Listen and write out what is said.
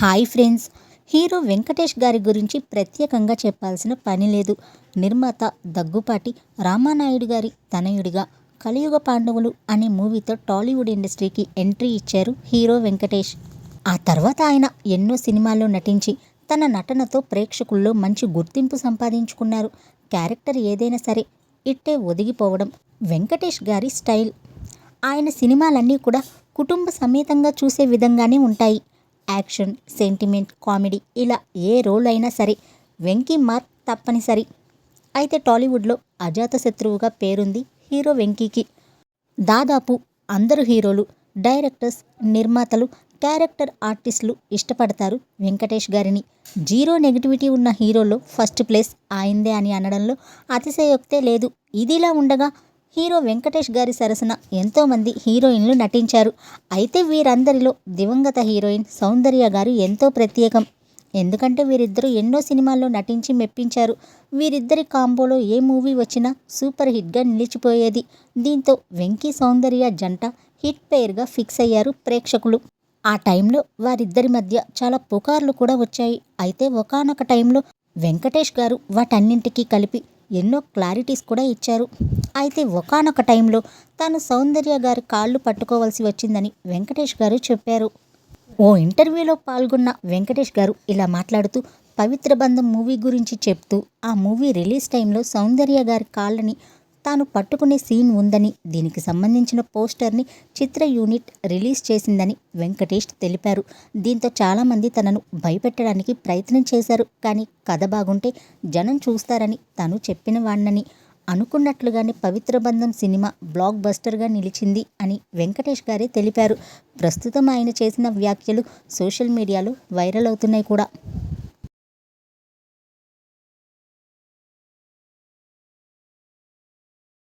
Hi friends. Hero Venkatesh గారి గురించి ప్రత్యేకంగా చెప్పాల్సిన పని లేదు. నిర్మాత దగ్గుపాటి రామానాయుడు గారి తనయుడిగా కలియుగ పాండవులు అనే మూవీతో టాలీవుడ్ ఇండస్ట్రీకి ఎంట్రీ ఇచ్చారు హీరో వెంకటేష్. ఆ తర్వాత ఆయన ఎన్నో సినిమాల్లో నటించి తన నటనతో ప్రేక్షకుల్లో మంచి గుర్తింపు సంపాదించుకున్నారు. క్యారెక్టర్ ఏదైనా సరే ఇట్టే ఒదిగిపోవడం వెంకటేష్ గారి స్టైల్. ఆయన సినిమాలన్నీ కూడా కుటుంబ సమేతంగా చూసే విధంగానే ఉంటాయి. యాక్షన్ సెంటిమెంట్ కామెడీ ఇలా ఏ రోల్ అయినా సరే వెంకీ మార్క్ తప్పనిసరి. అయితే టాలీవుడ్లో అజాతశత్రువుగా పేరుంది హీరో వెంకీకి. దాదాపు అందరు హీరోలు డైరెక్టర్స్ నిర్మాతలు క్యారెక్టర్ ఆర్టిస్టులు ఇష్టపడతారు వెంకటేష్ గారిని. జీరో నెగిటివిటీ ఉన్న హీరోలో ఫస్ట్ ప్లేస్ ఆయిందే అని అనడంలో అతిశయోక్తే లేదు. ఇదిలా ఉండగా హీరో వెంకటేష్ గారి సరసన ఎంతోమంది హీరోయిన్లు నటించారు. అయితే వీరందరిలో దివంగత హీరోయిన్ సౌందర్య గారు ఎంతో ప్రత్యేకం. ఎందుకంటే వీరిద్దరూ ఎన్నో సినిమాల్లో నటించి మెప్పించారు. వీరిద్దరి కాంబోలో ఏ మూవీ వచ్చినా సూపర్ హిట్గా నిలిచిపోయేది. దీంతో వెంకీ సౌందర్య జంట హిట్ పేర్గా ఫిక్స్ అయ్యారు ప్రేక్షకులు. ఆ టైంలో వారిద్దరి మధ్య చాలా పుకార్లు కూడా వచ్చాయి. అయితే ఒకానొక టైంలో వెంకటేష్ గారు వాటన్నింటికీ కలిపి ఎన్నో క్లారిటీస్ కూడా ఇచ్చారు. అయితే ఒకానొక టైంలో తాను సౌందర్య గారి కాళ్ళు పట్టుకోవాల్సి వచ్చిందని వెంకటేష్ గారు చెప్పారు. ఓ ఇంటర్వ్యూలో పాల్గొన్న వెంకటేష్ గారు ఇలా మాట్లాడుతూ పవిత్ర బంధం మూవీ గురించి చెప్తూ ఆ మూవీ రిలీజ్ టైంలో సౌందర్య గారి కాళ్ళని తాను పట్టుకునే సీన్ ఉందని దీనికి సంబంధించిన పోస్టర్ని చిత్ర యూనిట్ రిలీజ్ చేసిందని వెంకటేష్ తెలిపారు. దీంతో చాలామంది తనను భయపెట్టడానికి ప్రయత్నం చేశారు. కానీ కథ బాగుంటే జనం చూస్తారని తను చెప్పిన వాణ్ణని. అనుకున్నట్లుగానే పవిత్ర బంధం సినిమా బ్లాక్ బస్టర్గా నిలిచింది అని వెంకటేష్ గారే తెలిపారు. ప్రస్తుతం ఆయన చేసిన వ్యాఖ్యలు సోషల్ మీడియాలో వైరల్ అవుతున్నాయి కూడా.